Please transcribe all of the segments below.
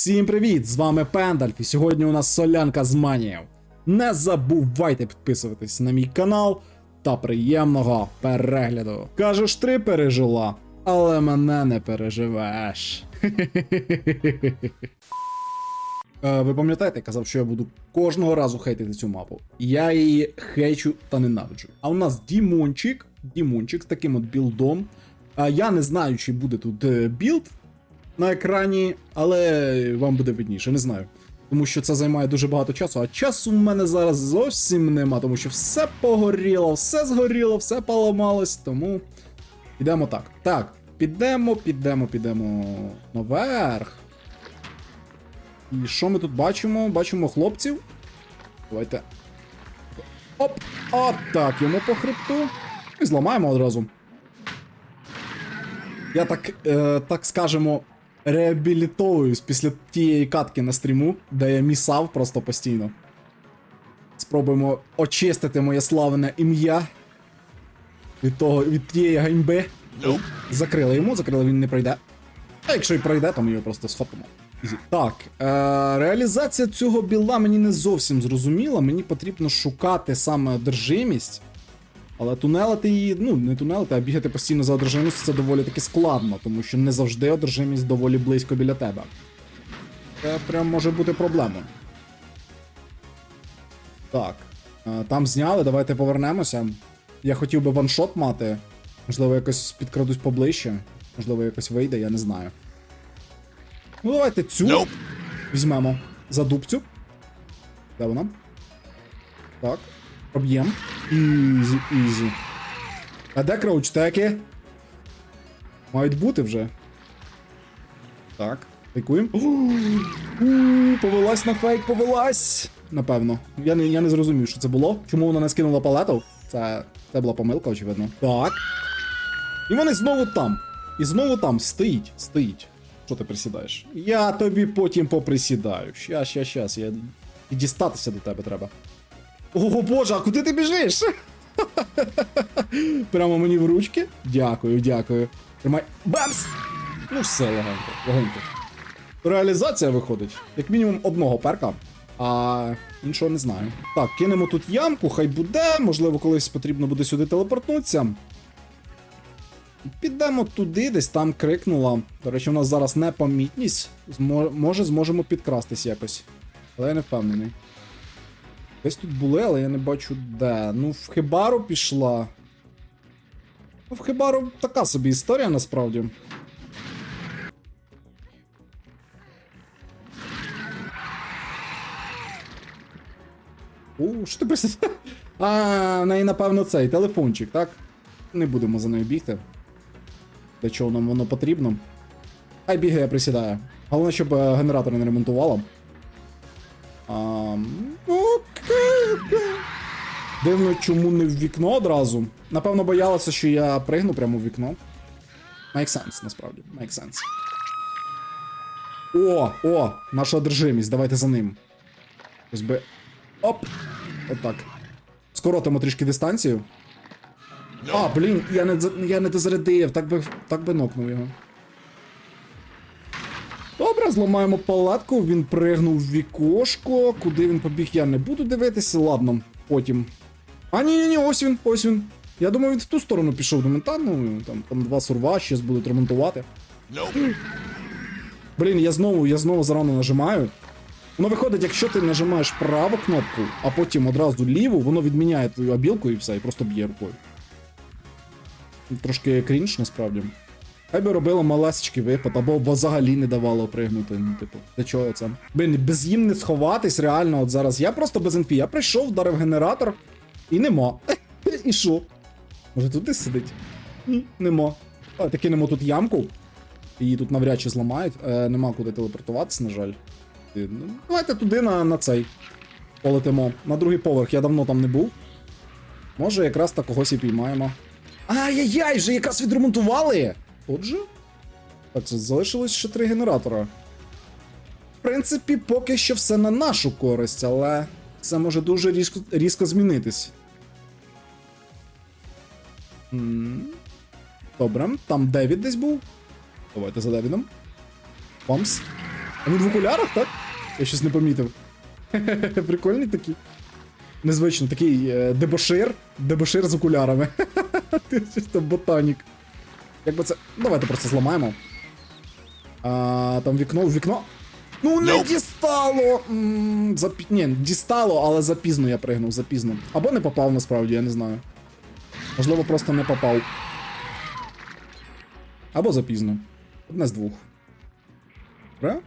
Всім привіт! З вами Пендальф, і сьогодні у нас солянка з маніїв. Не забувайте підписуватись на мій канал та приємного перегляду. Кажеш, три пережила, але мене не переживеш. Е, Ви пам'ятаєте, я казав, що я буду кожного разу хейтити цю мапу. Я її хейчу та ненавиджу. А у нас Дімончик, Дімончик з таким от білдом. Я не знаю, чи буде тут е, білд на екрані, але вам буде видніше, не знаю. Тому що це займає дуже багато часу, а часу в мене зараз зовсім нема, тому що все погоріло, все згоріло, все поламалось, тому підемо так. Так, підемо, підемо, підемо наверх. І що ми тут бачимо? Бачимо хлопців. Давайте. Оп! От так, йому по хребту. І зламаємо одразу. Я так, е, так скажемо, реабілітовуюсь після тієї катки на стріму, де я місав просто постійно. Спробуємо очистити моє славне ім'я від того, від тієї ганьби. Закрили йому, закрили, він не пройде. А якщо і пройде, то ми його просто схопимо. Так, е, реалізація цього біла мені не зовсім зрозуміла. Мені потрібно шукати саме одержимість. Але тунелити її, ну не тунелити, а бігати постійно за одержимістю це доволі таки складно, тому що не завжди одержимість доволі близько біля тебе. Це прям може бути проблемою. Так. е, Там зняли, давайте повернемося. Я хотів би ваншот мати. Можливо, якось підкрадусь поближче. Можливо, якось вийде, я не знаю. Ну, давайте цю Nope. візьмемо за дубцю. Де вона? Так. Проб'єм. Ізі, ізі. А де краучтеки? Мають бути вже. Так. Фейкуємо. Повелась на фейк, повелась. Напевно. Я не, я не зрозумів, що це було. Чому вона не скинула палету? Це, це була помилка, очевидно. Так. І вони знову там. І знову там стоїть, стоїть. Що ти присідаєш? Я тобі потім поприсідаю. Щас, щас, щас. Я... І дістатися до тебе треба. О боже, а куди ти біжиш? Прямо мені в ручки. Дякую, дякую. Тримай. Бамс! Ну все, легенько, легенько. Реалізація виходить. Як мінімум одного перка, а іншого не знаю. Так, кинемо тут ямку, хай буде. Можливо, колись потрібно буде сюди телепортнутися. Підемо туди, десь там крикнула. До речі, у нас зараз непомітність. Змо- Може, зможемо підкрастись якось. Але я не впевнений. Десь тут були, але я не бачу де. Ну, в Хибару пішла. Ну, в Хибару така собі історія насправді. У, що ти присід? А, в неї, напевно, цей телефончик, так? Не будемо за нею бігти. Для чого нам воно потрібно? Хай бігає, присідає. Головне, щоб е, генератор не ремонтувала. Окей, окей. Дивно, чому не в вікно одразу. Напевно, боялася, що я пригну прямо в вікно. Make sense, насправді. Make sense. О, о, наша одержимість, давайте за ним. Ось би. Оп! Отак. Скоротимо трішки дистанцію. А, блін, я не, я не дозарядив, так би, так би нокнув його. Зламаємо палатку, він пригнув в вікошко. Куди він побіг, я не буду дивитися, ладно, потім. А, ні, ні, ні, ось він, ось він. Я думаю, він в ту сторону пішов, думаю, та ну, там, там два сурва, щось будуть ремонтувати. Nope. Блін, я знову, я знову зарано нажимаю. Воно виходить, якщо ти нажимаєш праву кнопку, а потім одразу ліву, воно відміняє твою обілку і все, і просто б'є рукою. Трошки крінж, насправді. Хай би робило малесечки випад, або взагалі не давало пригнути. Ну, типу, для чого це? Блін, без їм не сховатись, реально, от зараз. Я просто без інфі. Я прийшов, вдарив генератор, і нема. І що? Може тут десь сидить? Ні, нема. Давайте кинемо тут ямку. Її тут навряд чи зламають. Е, нема куди телепортуватися, на жаль. Ну, давайте туди на, на цей. Полетимо. На другий поверх, я давно там не був. Може, якраз так когось і піймаємо. Ай-яй-яй, вже якраз відремонтували! Отже. Так, залишилось ще три генератора. В принципі, поки що все на нашу користь, але це може дуже різко, різко змінитись. Добре, там Девід десь був. Давайте за Девідом. Помс. А він в окулярах, так? Я щось не помітив. Прикольний такий. Незвично, такий е, дебошир, дебошир з окулярами. Ти щось там ботанік. Як би це. Давайте просто зламаємо. А, там вікно, вікно. Ну не дістало! М, Запі... Ні, дістало, але запізно я пригнув, запізно. Або не попав насправді, я не знаю. Можливо, просто не попав. Або запізно. Одне з двох. Добре?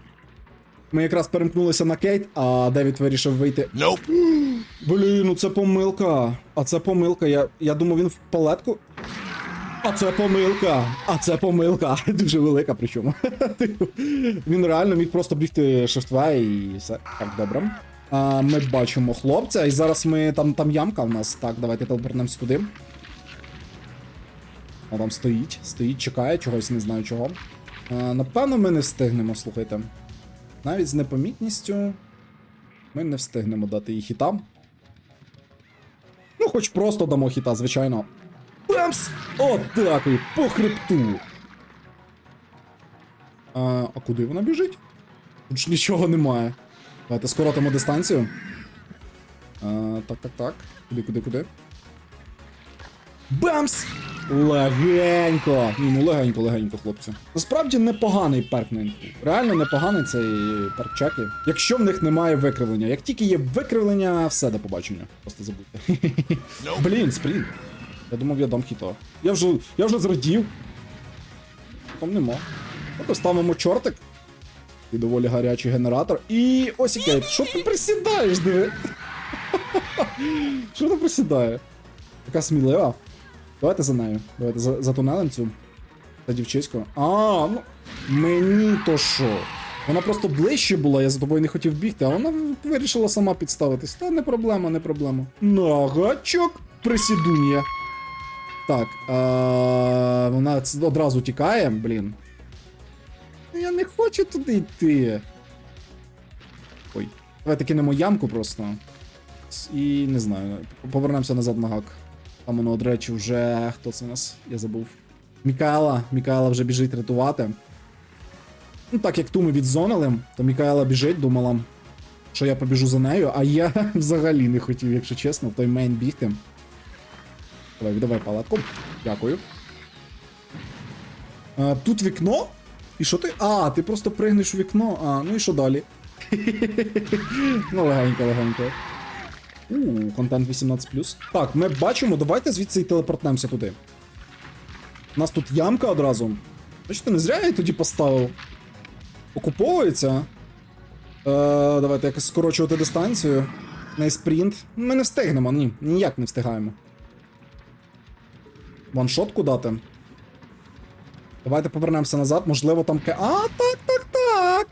Ми якраз перемкнулися на Кейт, а Девід вирішив вийти. Блін, ну це помилка. А це помилка. Я, я думав, він в палетку. А це помилка. А це помилка. Дуже велика, причому. Типу, він реально міг просто бігти шифтва і все. Так, добре. А, ми бачимо хлопця, і зараз ми там, там ямка у нас. Так, давайте телепортнемося туди. А там стоїть, стоїть, чекає, чогось не знаю чого. А, напевно, ми не встигнемо, слухайте. Навіть з непомітністю ми не встигнемо дати їй хіта. Ну, хоч просто дамо хіта, звичайно. Бамс! От так по хребту. А, а куди вона біжить? Тут ж нічого немає. Давайте скоротимо дистанцію. А, так, так, так. Куди, куди, куди? Бамс! Легенько! Ні, ну легенько, легенько, хлопці. Насправді непоганий перк на інфу. Реально непоганий цей перк чеки. Якщо в них немає викривлення. Як тільки є викривлення, все до побачення. Просто забудьте. Блін, спринт. Я думав, я дам хіто. Я вже, я вже зрадів. Там нема. От ставимо чортик. І доволі гарячий генератор. І ось і Кейт. Що ти присідаєш, диви? Що ти присідає? Така смілива. Давайте за нею. Давайте за, за тунелем цю. За дівчиську. А, ну. Мені то що? Вона просто ближче була, я за тобою не хотів бігти, а вона вирішила сама підставитись. Та не проблема, не проблема. Нагачок присідун'я. Так, а, вона одразу тікає, блін. Я не хочу туди йти. Ой. Давайте кинемо ямку просто. І не знаю, повернемося назад на гак. Там воно, до речі, вже. Хто це у нас? Я забув. Мікаела. Мікаела вже біжить рятувати. Ну, так як ту ми відзонили, то Мікаела біжить, думала, що я побіжу за нею, а я взагалі не хотів, якщо чесно, в той мейн бігти. Давай, давай палатку. Дякую. А, тут вікно? І що ти? А, ти просто пригнеш у вікно. А, ну і що далі? ну, легенько, легенько. У, контент 18. Так, ми бачимо, давайте звідси і телепортнемося туди. У нас тут ямка одразу. Бачите, не зря я її тоді поставив. Окуповується. Е, давайте якось скорочувати дистанцію. На спринт. Ми не встигнемо, ні. Ніяк не встигаємо. Ваншотку дати. Давайте повернемося назад. Можливо, там Кейт. А, так, так, так.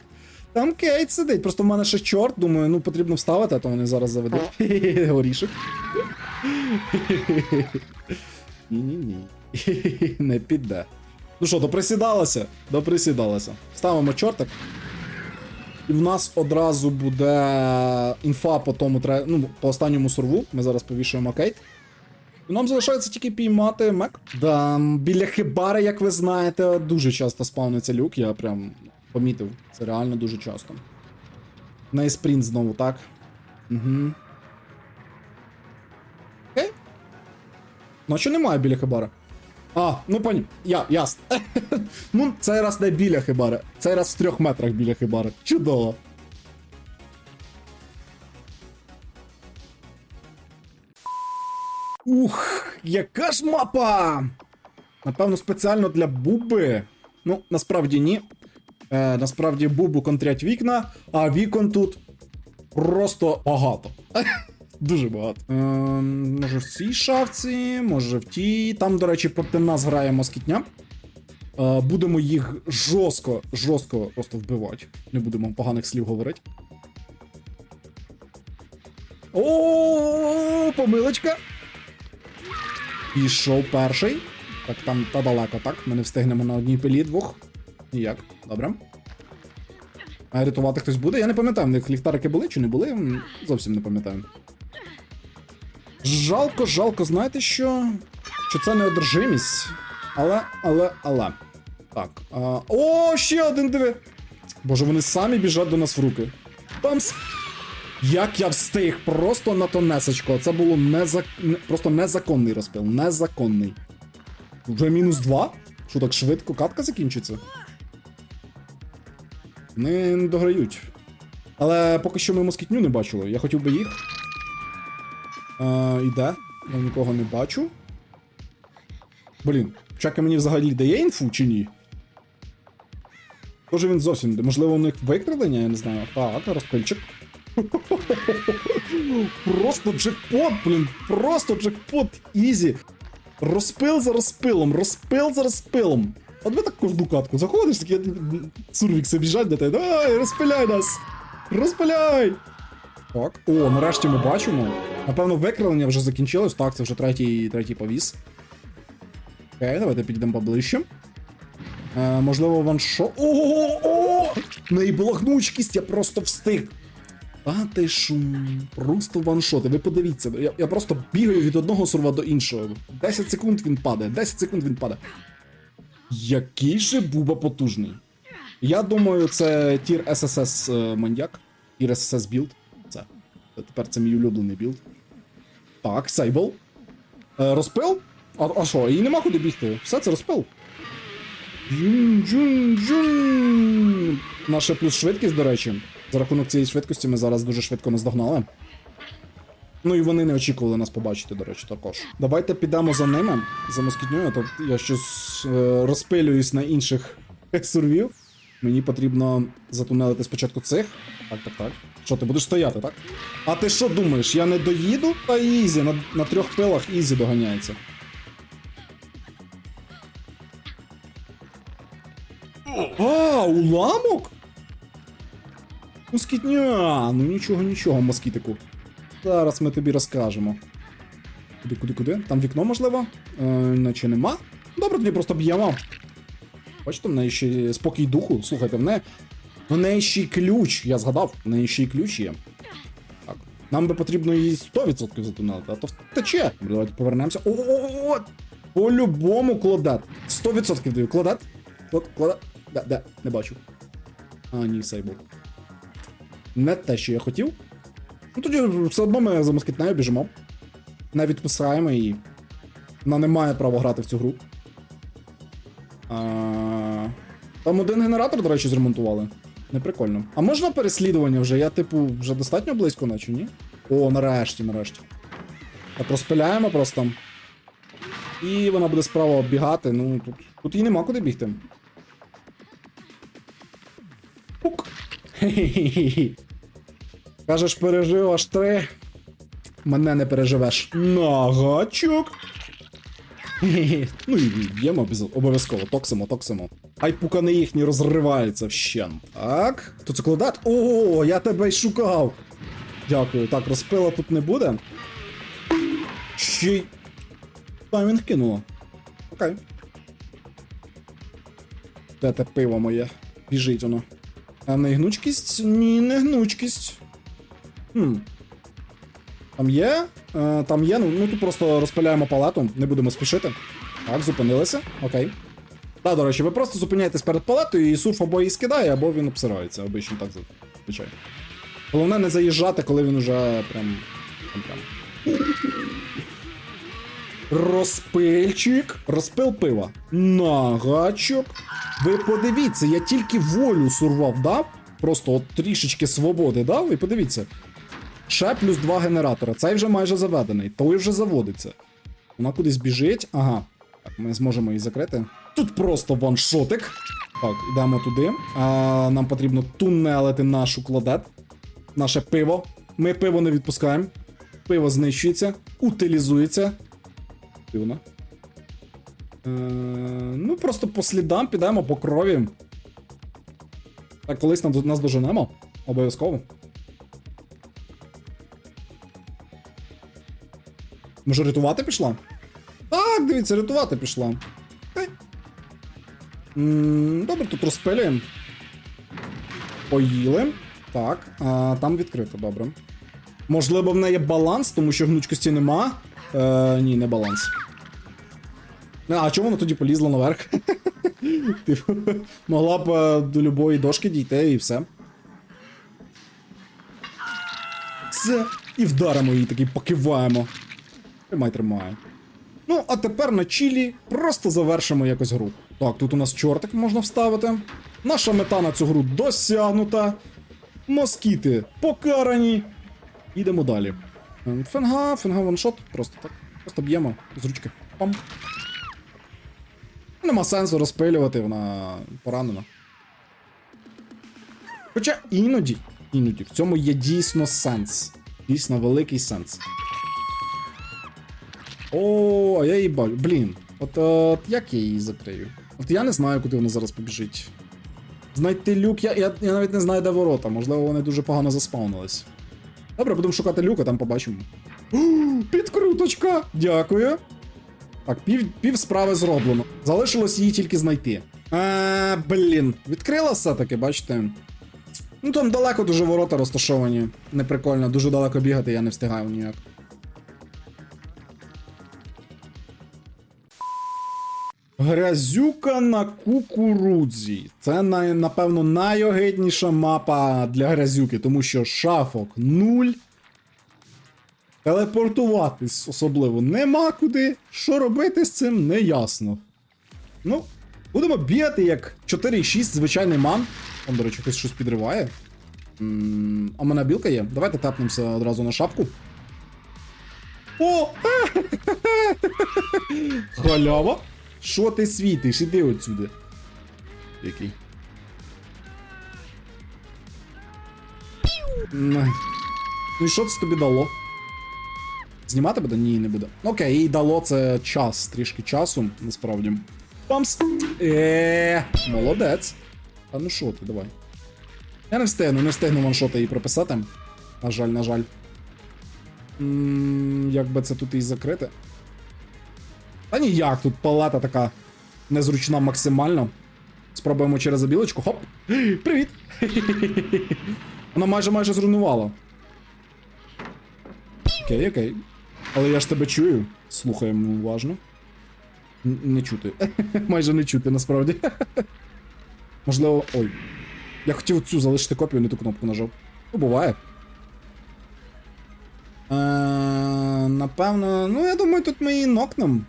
Там Кейт сидить. Просто в мене ще чорт, думаю, ну потрібно вставити, а то вони зараз заведуть. Горішок. Ні-ні-ні. Не піде. Ну що, доприсідалося? Доприсідалося. Ставимо чортик. І в нас одразу буде інфа по тому ну, по останньому сурву. Ми зараз повішуємо Кейт. Нам залишається тільки піймати мек. Да, біля хибари, як ви знаєте, дуже часто спавниться люк, я прям помітив. Це реально дуже часто. На спринт знову, так? Угу. Окей. Ну а що немає біля хибари? А, ну пані, я, ясно. ну, цей раз не біля хибари. Цей раз в трьох метрах біля хибари. Чудово. Ух, яка ж мапа! Напевно, спеціально для Буби. Ну, насправді ні. Е, насправді Бубу контрять вікна, а вікон тут просто багато. Дуже багато. Е, може в цій шафці, може в тій. Там, до речі, проти нас грає москітня. Е, будемо їх жорстко, жорстко просто вбивати. Не будемо поганих слів говорити. О, помилочка. Пішов перший. Так, там та далеко, так? Ми не встигнемо на одній пилі двох. Ніяк. Добре. А рятувати хтось буде? Я не пам'ятаю, в них ліхтарики були чи не були? Зовсім не пам'ятаю. Жалко, жалко, знаєте що? Що це неодержимість. Але, але, але. Так. А... О, ще один диви! Боже, вони самі біжать до нас в руки. Бамс! Як я встиг, просто на тонесечко. Це було незак... не- просто незаконний розпил. Незаконний. Вже мінус два? Що так швидко катка закінчиться? Вони не дограють. Але поки що ми москітню не бачили. Я хотів би їх. А, іде. Я нікого не бачу. Блін, Чака мені взагалі дає інфу чи ні? Може він зовсім. Можливо, у них викрадення, я не знаю. Так, розпильчик. Просто джекпот, блін, просто джекпот ізі. Розпил за розпилом, розпил за розпилом. От ми так кожну катку заходиш, такі сурвікси біжать до тебе. Давай, розпиляй нас! Розпиляй! Так. О, нарешті ми бачимо. Напевно, викрадення вже закінчилось. Так, це вже третій, третій повіс. Окей, давайте підійдемо поближче. Е, можливо, ваншот. О-о-о! Гнучкість, я просто встиг. А ти просто ваншоти. Ви подивіться, я, я просто бігаю від одного сурва до іншого. 10 секунд він падає, 10 секунд він падає. Який же Буба потужний. Я думаю, це тір SSS е, маньяк. Тір SSS білд. Це. Тепер це мій улюблений білд. Так, Сейбл. Е, розпил? А, а що, їй нема куди бігти. Все це розпил. Джун, джун, джун. Наша плюс швидкість, до речі. За рахунок цієї швидкості ми зараз дуже швидко наздогнали. Ну і вони не очікували нас побачити, до речі, також. Давайте підемо за ними, за москітньою, то я щось е, розпилююсь на інших сурвів. Мені потрібно затунелити спочатку цих. Так, так, так. Що, ти будеш стояти, так? А ти що думаєш, я не доїду? Та ізі, на, на трьох пилах ізі доганяється. А, уламок? Москітня! Ну нічого, нічого, москітику. Зараз ми тобі розкажемо. Куди, куди, куди? Там вікно, можливо? Е, наче нема. Добре, тоді просто б'ємо. Бачите, в неї ще спокій духу. Слухайте, в неї. В неї ще й ключ, я згадав, в неї ще й ключ є. Так. Нам би потрібно її 100% затунелити, а то втече. Давайте повернемося. О, по-любому кладет. 100% даю. Кладет. Клад, кладет. Де, де, не бачу. А, ні, сейбл. Не те, що я хотів. Ну тоді все одно ми за москітнею біжимо. Не відпускаємо її. Вона не має права грати в цю гру. А... Там один генератор, до речі, зремонтували. Неприкольно. А можна переслідування вже? Я, типу, вже достатньо близько, наче, ні? О, нарешті, нарешті. Так розпиляємо просто. І вона буде справа оббігати. Ну, тут, тут їй нема куди бігти. Кажеш, пережив аж три. Мене не переживеш. На гачок. Ну і б'ємо обов'язково. Токсимо, токсимо. Хай пукани їхні розриваються вщент. Так. Тут це кладат? О, я тебе й шукав. Дякую. Так, розпила тут не буде. Ще й. Таймінг кинуло. Окей. Де те пиво моє? Біжить воно. А не гнучкість? Ні, не гнучкість. Хм. Там є? Е, там є, ну, ну тут просто розпиляємо палету, не будемо спішити. Так, зупинилися. Окей. Так, до речі, ви просто зупиняєтесь перед палетою і сурф або її скидає, або він обсирається. Обично так звичайно. Головне не заїжджати, коли він уже прям. прям. Розпильчик. Розпил пива. На гачок. Ви подивіться, я тільки волю сурвав дав. Просто от трішечки свободи дав, і подивіться. Ще плюс два генератора. Цей вже майже заведений, той вже заводиться. Вона кудись біжить. Ага. Так, ми зможемо її закрити. Тут просто ваншотик. Так, йдемо туди. А, нам потрібно тунелити нашу кладет. Наше пиво. Ми пиво не відпускаємо. Пиво знищується, утилізується. Дивно. Е, ну, просто по слідам підемо по крові. Так, колись нам- нас доженемо. Обов'язково. Може, рятувати пішла? Так, дивіться, рятувати пішла. М, Добре, тут розпилюємо. Поїли. Так, а, там відкрито, добре. Можливо, в неї баланс, тому що гнучкості нема. Е, ні, не баланс. А чому вона тоді полізла наверх? Типу, могла б е, до любої дошки дійти і все. Це. І вдаримо її такий, покиваємо. Тримай, тримай. Ну, а тепер на чілі просто завершимо якось гру. Так, тут у нас чортик можна вставити. Наша мета на цю гру досягнута. Москіти покарані. Йдемо далі. Фенга, фенга ваншот. Просто так. Просто б'ємо з ручки. Пам. Нема сенсу розпилювати, вона поранена. Хоча іноді, іноді, в цьому є дійсно сенс. Дійсно великий сенс. О, а я її бачу. Блін, от, от як я її закрию? От я не знаю, куди вона зараз побіжить. Знайти люк, я, я, я навіть не знаю, де ворота. Можливо, вони дуже погано заспавнились. Добре, будемо шукати люка, там побачимо. Підкруточка! Дякую. Так, пів, пів справи зроблено. Залишилось її тільки знайти. А, блін, відкрила все-таки, бачите. Ну там далеко дуже ворота розташовані. Неприкольно, дуже далеко бігати, я не встигаю ніяк. Грязюка на кукурудзі. Це напевно найогидніша мапа для грязюки, тому що шафок нуль. Телепортуватись особливо нема куди. Що робити з цим, не ясно. Ну, будемо бігати як 4,6 звичайний ман. Там, до речі, хтось щось підриває. М, А мене білка є. Давайте тапнемося одразу на шапку. О! Халява! Що ти світиш? Іди отсюди. Який? Най. Ну і що це тобі дало? Знімати буде? Ні, не буде. Окей, їй дало це час, трішки часу, насправді. Памс! Е, молодець. А ну що ти, давай. Я не встигну, не встигну ваншота її прописати. На жаль, на жаль. М, Як би це тут і закрити? Та ніяк, тут палата така незручна максимально. Спробуємо через забілочку. Хоп! Привіт! Вона майже майже зруйнувала. Окей, окей. Але я ж тебе чую. Слухаємо уважно. Н- не чути. майже не чути, насправді. Можливо. Ой. Я хотів цю залишити копію, не ту кнопку нажав. Ну, буває. Е, напевно, ну я думаю, тут ми її нокнем.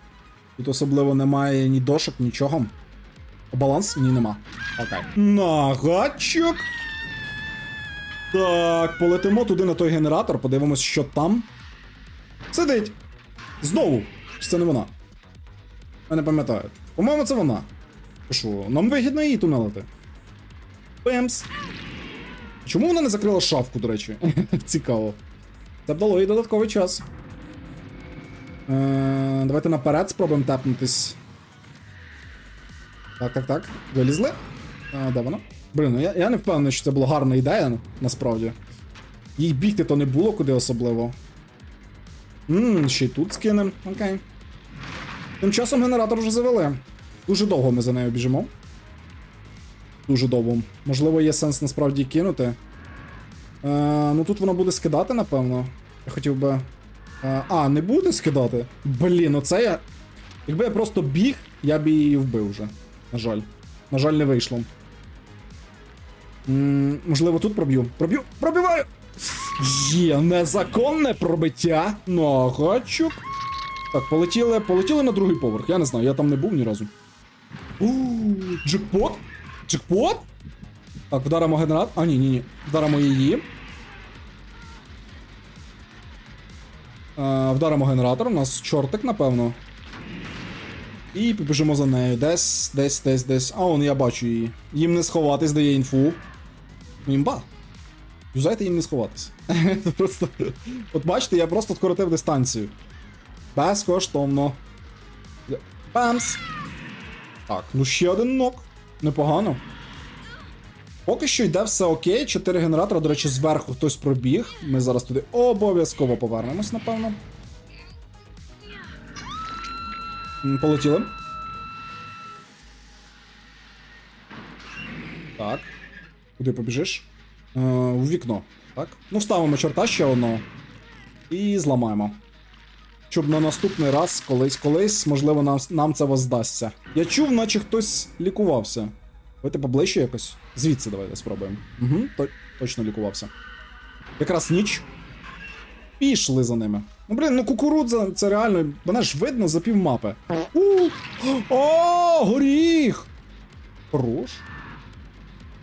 Тут особливо немає ні дошок, нічого. Баланс? Ні, нема. Окей. Нагачок. Так, полетимо туди на той генератор, подивимось, що там. Сидить. Знову. Чи це не вона? Я не пам'ятаю. По-моєму, це вона. Що, нам вигідно її тунелити. Пемс. Чому вона не закрила шафку, до речі? Цікаво. Це б дало їй додатковий час. Е, давайте наперед спробуємо тапнутись. Так, так, так. Вилізли. А, де вона? Блін, ну я, я не впевнений, що це була гарна ідея, насправді. Їй бігти то не було куди особливо. Ммм, ще й тут скинем. Окей. Тим часом генератор вже завели. Дуже довго ми за нею біжимо. Дуже довго. Можливо, є сенс насправді кинути. Е, ну тут воно буде скидати, напевно. Я хотів би. Е, а, не буде скидати? Блін, оце я. Якби я просто біг, я б її вбив вже. На жаль. На жаль, не вийшло. м можливо, тут проб'ю. Проб'ю! Пробиваю! Є незаконне пробиття. Нагачок. Так, полетіли, полетіли на другий поверх. Я не знаю, я там не був ні разу. Джекпот? Джекпот? Так, вдаримо генератор. А, ні, ні, ні. Вдаримо її. Е, вдаримо генератор, у нас чортик, напевно. І побіжимо за нею. Десь, десь, десь, десь. А, он я бачу її. Їм не сховатись, дає інфу. Ну, імба. Юзайте їм не сховатись. просто. От бачите, я просто скоротив дистанцію. Безкоштовно. Бамс! Так, ну ще один нок. Непогано. Поки що йде все окей. Чотири генератора, до речі, зверху хтось пробіг. Ми зараз туди обов'язково повернемось, напевно. Полетіли. Так. Куди побіжиш? Е, у вікно. Так. Ну, вставимо чорта ще одного. І зламаємо. щоб на наступний раз, колись, колись, можливо, нам, нам це воздасться. Я чув, наче хтось лікувався. Давайте поближче якось. Звідси давайте спробуємо. Угу, то, точно лікувався. Якраз ніч. Пішли за ними. Ну, блін, ну кукурудза, це реально. Мене ж видно за півмапи. У! О, горіх! Хорош.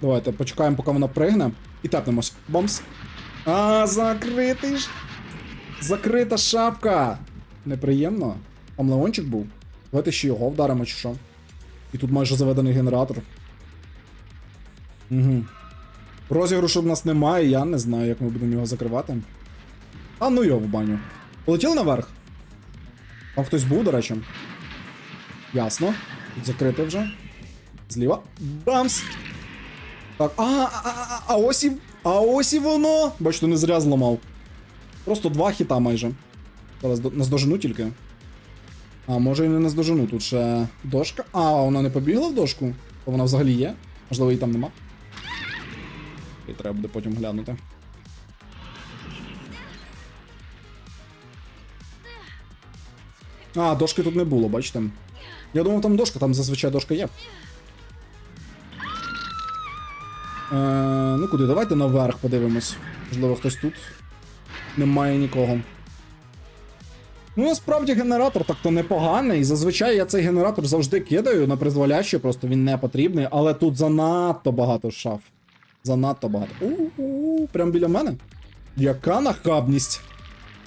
Давайте почекаємо, поки вона пригне. І тапнемось. Бомс. А, закритий ж. Закрита шапка. Неприємно. Там Леончик був. Давайте ще його вдаримо, чи що. І тут майже заведений генератор. Угу. Розіграшу в нас немає, я не знаю, як ми будемо його закривати. А ну його в баню. Полетіли наверх? Там хтось був, до речі. Ясно. Тут закрите вже. Зліва. Бамс! Так, а, а, а, а ось і. А ось і воно! Бачите, не зря зламав. Просто два хіта майже. Зараз наздожену тільки. А, може і не наздожену. Тут ще дошка. А, вона не побігла в дошку? То вона взагалі є. Можливо, її там нема. І треба буде потім глянути. А, дошки тут не було, бачите. Я думав, там дошка, там зазвичай дошка є. Е, ну куди? Давайте наверх подивимось. Можливо, хтось тут. Немає нікого. Ну, насправді генератор так-то непоганий. Зазвичай я цей генератор завжди кидаю на призволяще, просто він не потрібний, але тут занадто багато шаф. Занадто багато. У-у-у, прям біля мене. Яка нахабність.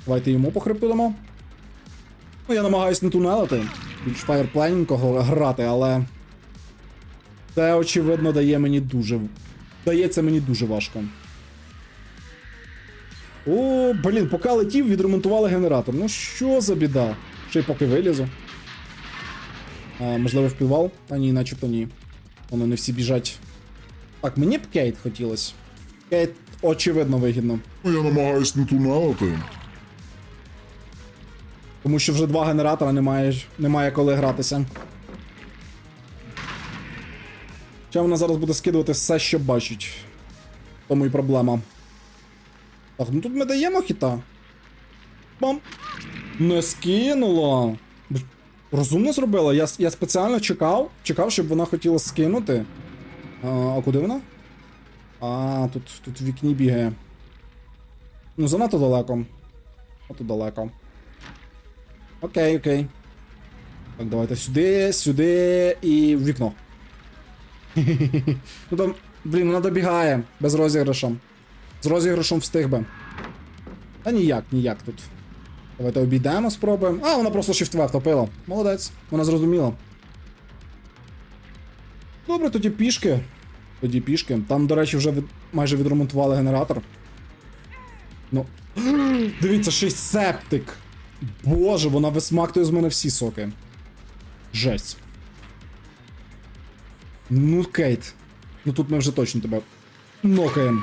Давайте йому по хребту дамо. Ну, я намагаюсь не тунелити, більш фаєрплейненького грати, але. Це, очевидно, дає мені дуже. Дається мені дуже важко. О, блін, поки летів, відремонтували генератор. Ну що за біда? Ще й поки вилізу. А, можливо, в підвал? Та ні, начебто ні. Воно не всі біжать. Так, мені б Кейт хотілося. Кейт, очевидно, вигідно. Ну, Я намагаюсь не тунелити. Тому що вже два генератора немає, немає коли гратися. Хоча вона зараз буде скидувати все, що бачить. Тому і проблема. Так, ну тут ми даємо хіта. Бам! Не скинула. Розумно зробила. Я, я спеціально чекав, чекав, щоб вона хотіла скинути. А, куди вона? А, тут, тут в вікні бігає. Ну, занадто далеко. Ото далеко. Окей, окей. Так, давайте сюди, сюди і в вікно. ну там, блін, вона добігає без розіграша. З розіграшем встиг би. Та ніяк, ніяк тут. Давайте обійдемо, спробуємо. А, вона просто shift втопила. Молодець, вона зрозуміла. Добре, тоді пішки. Тоді пішки. Там, до речі, вже від... майже відремонтували генератор. Ну. Дивіться, ще й септик. Боже, вона висмактує з мене всі соки. Жесть. Ну, Кейт. Ну тут ми вже точно тебе нокаємо.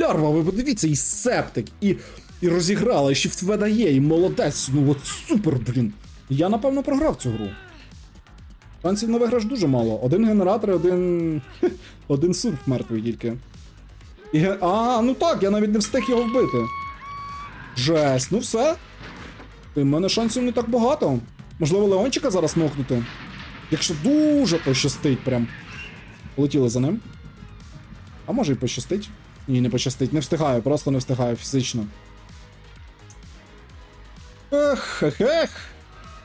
Лярва, ви подивіться, і септик, і, і розіграла, і shift дає, і молодець. Ну от супер, блін. Я напевно програв цю гру. Шансів на виграш дуже мало. Один генератор і один. один сурф мертвий тільки. І... ге- А, ну так, я навіть не встиг його вбити. Жесть, ну все. Ти в мене шансів не так багато. Можливо, Леончика зараз нокнути. Якщо дуже пощастить, прям. Полетіли за ним. А може і пощастить? Ні, не пощастить. Не встигаю, просто не встигаю фізично. Ех, ех, ех.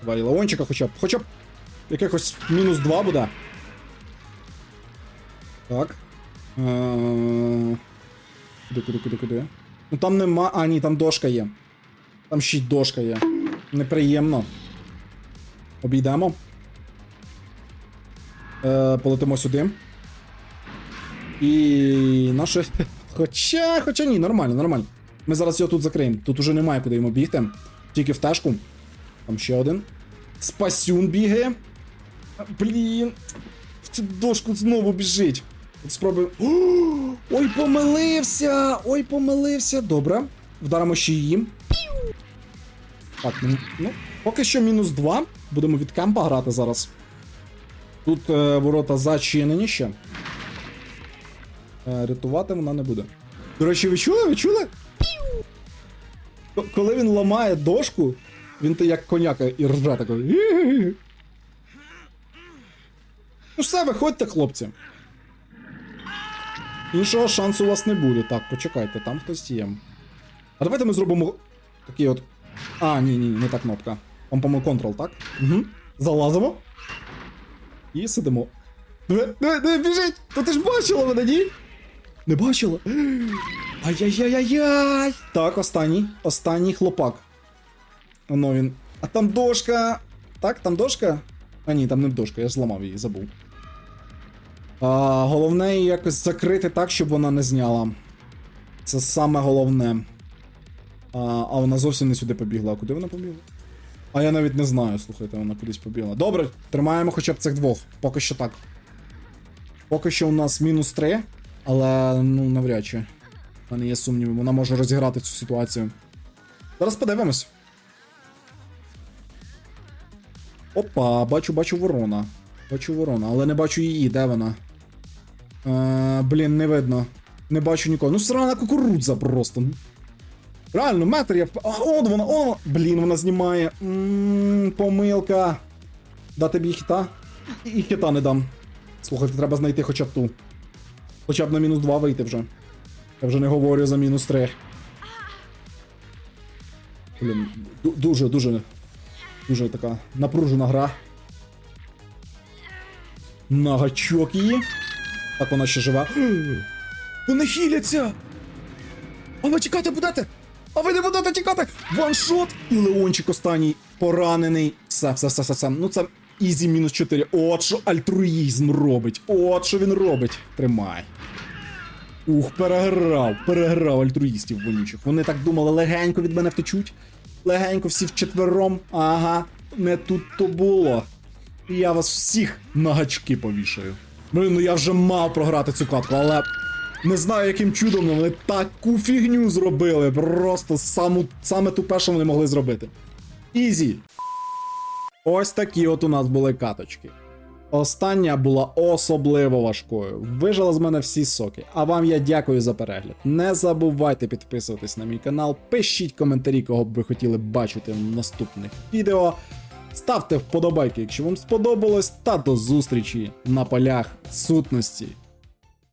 Давай Леончика хоча б. Хоча б якихось мінус 2 буде. Так. Е, Куди, куди, куди, куди? Ну там нема. А, ні, там дошка є. Там ще й дошка є. Неприємно. Обійдемо. Е, полетимо сюди. І наше. Хоча, хоча ні, нормально, нормально. Ми зараз його тут закриємо. Тут уже немає куди йому бігти. Тільки в тежку. Там ще один. Спасюн бігає. Блін. В цю дошку знову біжить. Спробуй. Ой, помилився! Ой, помилився. Добре. Вдаримо ще її. Так, ну, ну, поки що мінус 2. Будемо від кемпа грати зараз. Тут е, ворота зачинені ще. Е, рятувати вона не буде. До речі, ви чули? Ви чули? Коли він ламає дошку, Він то як коняка і рже такий. «Гі-гі-гі». Ну все, виходьте, хлопці. Іншого шансу у вас не буде. Так, почекайте, там хтось є. А давайте ми зробимо такий от. А, ні, ні, не та кнопка. Там, по-моєму, Ctrl, так? Угу. Залазимо. І сидимо. Диви, диви, диви, біжить! То ти ж бачила мене, ні? Не бачила? Ай-яй-яй-яй-яй! Так, останній. Останній хлопак. Воно він. А там дошка. Так, там дошка? А ні, там не дошка, я зламав її, забув. А, головне її якось закрити так, щоб вона не зняла. Це саме головне. А, а вона зовсім не сюди побігла. А куди вона побігла? А я навіть не знаю, слухайте, вона кудись побігла. Добре, тримаємо хоча б цих двох. Поки що так. Поки що у нас мінус 3, але ну навряд чи. У мене є сумніви, вона може розіграти цю ситуацію. Зараз подивимось. Опа, бачу, бачу ворона. Бачу ворона, але не бачу її, де вона? Е, блін, не видно. Не бачу нікого. Ну, срана кукурудза просто. Реально, метр я. А, он вона, он вона. Блін, вона знімає. Ммм, помилка. Дати їй хіта? І, хіта не дам. Слухайте, треба знайти хоча б ту. Хоча б на мінус 2 вийти вже. Я вже не говорю за мінус 3. Блін, ду- дуже, така напружена гра. На гачок її. Так вона ще жива. Вони хіляться! А ви тікати будете? А ви не будете тікати! Ваншот! І Леончик останній поранений. Все, все, все, все, все. Ну це ізі мінус 4. От що альтруїзм робить. От що він робить. Тримай. Ух, переграв, переграв альтруїстів вонючих. Вони так думали, легенько від мене втечуть. Легенько всі вчетвером. Ага, не тут то було. І Я вас всіх на гачки повішаю. Блин, ну я вже мав програти цю катку, але не знаю, яким чудом вони таку фігню зробили. Просто саму, саме тупе, що вони могли зробити. Ізі. Ось такі от у нас були каточки. Остання була особливо важкою. Вижила з мене всі соки. А вам я дякую за перегляд. Не забувайте підписуватись на мій канал, пишіть коментарі, кого б ви хотіли бачити в наступних відео. Ставте вподобайки, якщо вам сподобалось, та до зустрічі на полях сутності.